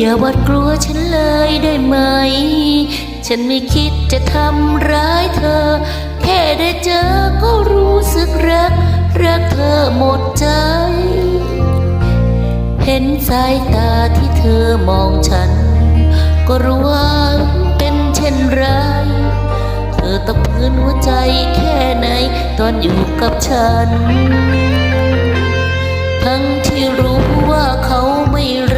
อย่าหวาดกลัวฉันเลยได้ไหม ฉันไม่คิดจะทำร้ายเธอ แค่ได้เจอก็รู้สึกรัก รักเธอหมดใจ เห็นสายตาที่เธอมองฉัน ก็รู้ว่าเป็นเช่นไร เธอต้องพื้นหัวใจแค่ไหน ตอนอยู่กับฉัน ทั้งที่รู้ว่าเขาไม่รั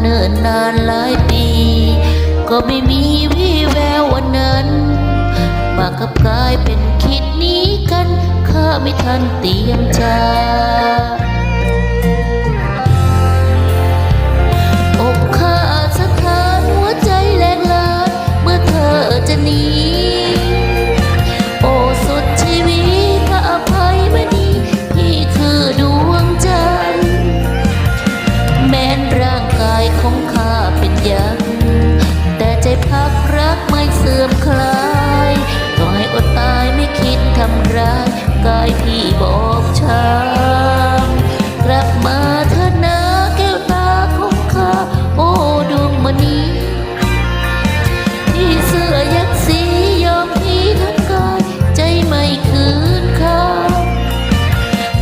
เนิ่นนานหลายปี ก็ไม่มีวี่แวววันนั้น มากับกลายเป็นคิดนี้กัน ข้าไม่ทันเตรียมใจ กายพี่บอบช้ำกลับมาเถอะนะแก้วตาของข้าโอ้ดวงมณีที่เสื้อยักษ์สียอมพี่ทั้งกายใจไม่คืนค่า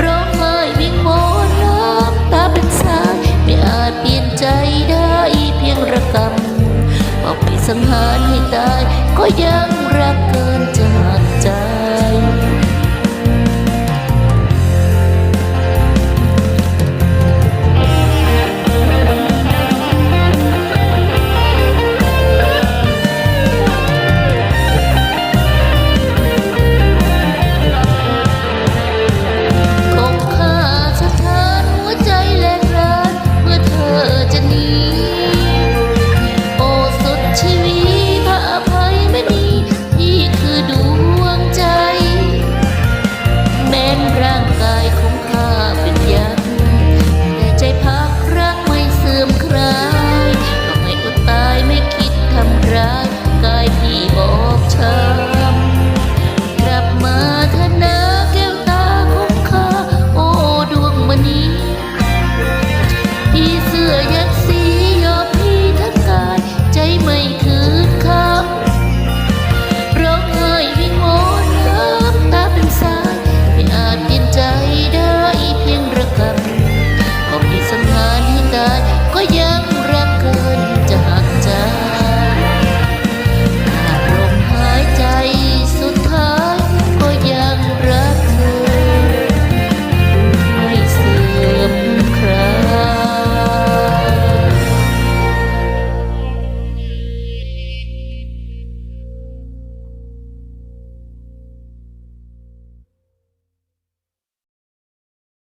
ร้องไห้วิงวอนน้ำตาเป็นสายไม่อาจเปลี่ยนใจได้เพียงระกำเอาไปสังหารให้ตายก็ยังรักเกินจากใจ Welcome.